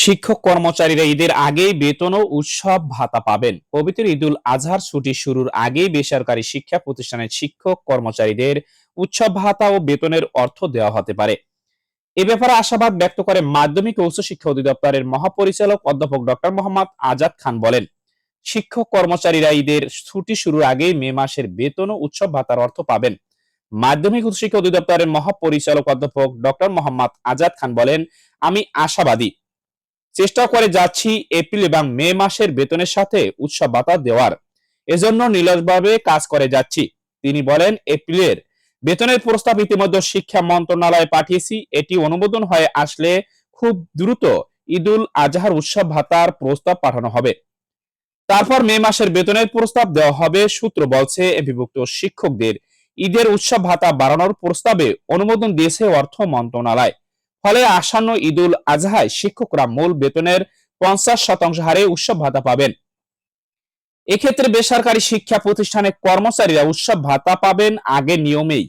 শিক্ষক কর্মচারীরা ঈদের আগেই বেতন ও উৎসব ভাতা পাবেন। পবিত্র ঈদুল আজহার ছুটি শুরুর আগেই বেসরকারি শিক্ষা প্রতিষ্ঠানের শিক্ষক কর্মচারীদের উৎসব ভাতা ও বেতনের অর্থ দেওয়া হতে পারে। এ ব্যাপারে আশাবাদ ব্যক্ত করে মাধ্যমিক ও উচ্চশিক্ষা অধিদপ্তরের মহাপরিচালক অধ্যাপক ডক্টর মোহাম্মদ আজাদ খান বলেন, শিক্ষক কর্মচারীরা ঈদের ছুটি শুরুর আগেই মে মাসের বেতন ও উৎসব ভাতার অর্থ পাবেন। মাধ্যমিক উচ্চশিক্ষা অধিদপ্তরের মহাপরিচালক অধ্যাপক ডক্টর মোহাম্মদ আজাদ খান বলেন, আমি আশাবাদী। চেষ্টা করে যাচ্ছি এপ্রিল এবং মে মাসের বেতনের সাথে উৎসব ভাতা দেওয়ার। এজন্য নিলসভাবে কাজ করে যাচ্ছি। তিনি বলেন, এপ্রিলের বেতনের প্রস্তাব ইতিমধ্যে শিক্ষা মন্ত্রণালয়ে পাঠিয়েছি। এটি অনুমোদন হয়ে আসলে খুব দ্রুত ঈদুল আজহার উৎসব ভাতার প্রস্তাব পাঠানো হবে। তারপর মে মাসের বেতনের প্রস্তাব দেওয়া হবে, সূত্র বলছে বিভক্ত শিক্ষকদের। ঈদের উৎসব ভাতা বাড়ানোর প্রস্তাবে অনুমোদন দিয়েছে অর্থ মন্ত্রণালয়। ফলে আসন্ন ঈদুল আজহায় শিক্ষকরা মূল বেতনের পঞ্চাশ শতাংশ হারে উৎসব ভাতা পাবেন। এক্ষেত্রে বেসরকারি শিক্ষা প্রতিষ্ঠানের কর্মচারীরা উৎসব ভাতা পাবেন আগে নিয়মেই।